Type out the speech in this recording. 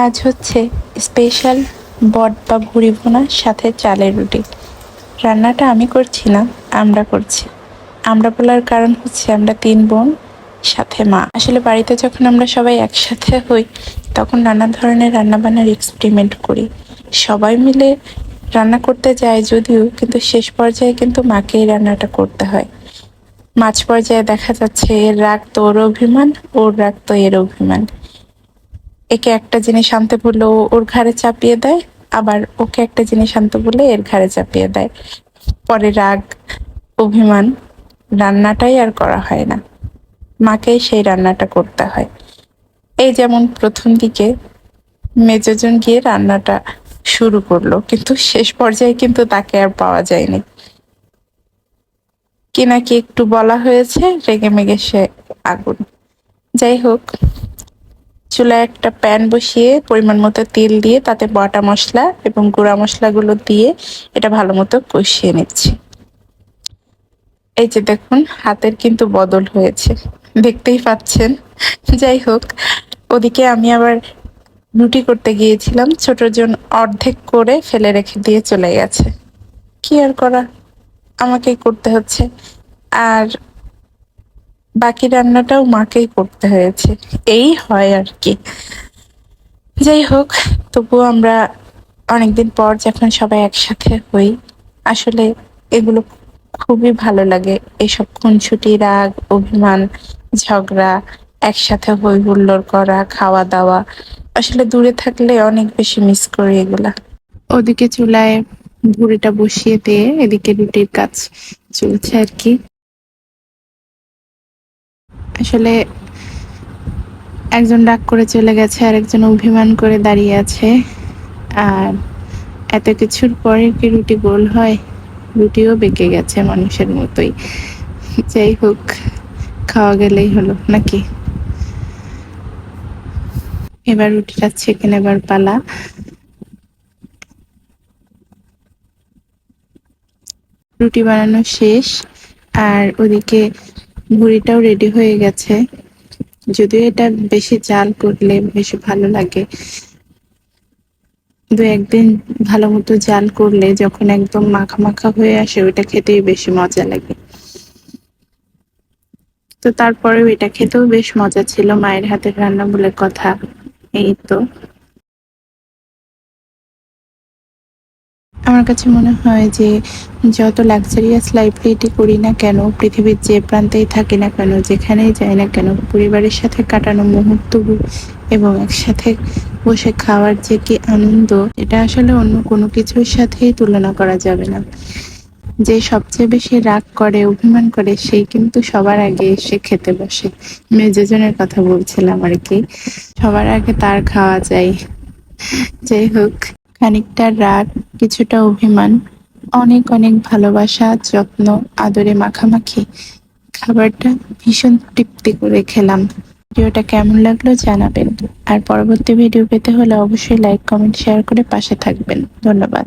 আজ হচ্ছে স্পেশাল বট বা ভুড়ি ভুনার সাথে চালের রুটি। রান্নাটা আমি করছি না, আমরা করছি। আমরা বলার কারণ হচ্ছে আমরা তিন বোন, সাথে মা। আসলে বাড়িতে যখন আমরা সবাই একসাথে হই, তখন নানা ধরনের রান্নাবান্নার এক্সপেরিমেন্ট করি। সবাই মিলে রান্না করতে যায় যদিও, কিন্তু শেষ পর্যায়ে কিন্তু মাকেই রান্নাটা করতে হয়। মাঝ পর্যায়ে দেখা যাচ্ছে এর রাগ তো ওর অভিমান, ওর রাগ তো এর অভিমান। একে একটা জিনিস আনতে বললে ওর ঘাড়ে চাপিয়ে দেয়, আবার ওকে একটা জিনিস আনতে বললে এর ঘাড়ে চাপিয়ে দেয়। পরে রাগ, অভিমান, রান্নাটাই আর করা হয় না। মাকেই সেই রান্নাটা করতে হয়। এই যেমন প্রথম দিকে মেজজন গিয়ে রান্নাটা শুরু করল, কিন্তু শেষ পর্যায়ে কিন্তু তাকে আর পাওয়া যায়নি। কি নাকি একটু বলা হয়েছে, রেগে মেগে সে আগুন। যাই হোক চুলায় একটা প্যান বসিয়ে পরিমাণ মতো তেল দিয়ে তাতে বাটা মশলা এবং গুঁড়া মশলাগুলো দিয়ে এটা ভালো মতো কষিয়ে নিচ্ছি। এই যে দেখুন, হাতের কিন্তু বদল হয়েছে। দেখতেই পাচ্ছেন। যাই হোক, ওদিকে আমি আবার রুটি করতে গিয়েছিলাম। ছোট জন অর্ধেক করে ফেলে রেখে দিয়ে চলে গেছে। কি আর করা? আমাকেই করতে হচ্ছে। আর বাকি রান্নাটাও মাকেই করতে হয়েছে। এই হয় আর কি। যাই হোক, তবুও আমরা অনেকদিন পর যখন সবাই একসাথে হই, আসলে এগুলো খুবই ভালো লাগে। এসব খুনছুটি রাগ, অভিমান, ঝগড়া, একসাথে হই হুল্লোড় করা খাওয়া দাওয়া আসলে দূরে থাকলে অনেক বেশি মিস করি এগুলা। ওদিকে চুলায় ভুড়িটা বসিয়ে দিয়ে এদিকে রুটির কাজ চলছে আর কি। আসলে একজন রাগ করে চলে গেছে আর একজন অভিমান করে দাঁড়িয়ে আছে। আর এত কিছুর পরে কি রুটি গোল হয়? রুটিও বেঁকে গেছে মানুষের মতোই। যাই হোক, খাওয়া গেলেই হলো, নাকি? এবার রুটিটা ছেঁকে নেবার পালা। রুটি বানানো শেষ, আর ওদিকে ভুড়িটাও রেডি হয়ে গেছে। যদিও এটা বেশি জাল করলে বেশি ভালো লাগে। দু একদিন ভালো মতো জাল করলে যখন একদম মাখা মাখা হয়ে আসে, ওইটা খেতেই বেশি মজা লাগে। তো তারপরেও এটা খেতেও বেশ মজা ছিল। মায়ের হাতের রান্না বলে কথা, এই তো। আমার কাছে মনে হয় যে যত লাক্সারিয়াস লাইফ লিডই করি না কেন, পৃথিবীর যে প্রান্তেই থাকি না কেন, যেখানেই যাই না কেন, পরিবারের সাথে কাটানো মুহূর্ত এবং একসাথে বসে খাওয়ার যে কি আনন্দ, এটা আসলে অন্য কোনো কিছুর সাথেই তুলনা করা যাবে না। যে সবচেয়ে বেশি রাগ করে, অভিমান করে, সেই কিন্তু সবার আগে এসে খেতে বসে। মেজজনের কথা বলছিলাম আর কি, সবার আগে তার খাওয়া যায়। যাই হোক, খানিকটা রাগ কিছুটা অভিমান, অনেক অনেক ভালোবাসা, যত্ন, আদরে মাখামাখি, খাবারটা ভীষণ তৃপ্তি করে খেলাম। ভিডিওটা কেমন লাগল জানাবেন। আর পরবর্তী ভিডিও পেতে হলে অবশ্যই লাইক কমেন্ট শেয়ার করে পাশে থাকবেন। ধন্যবাদ।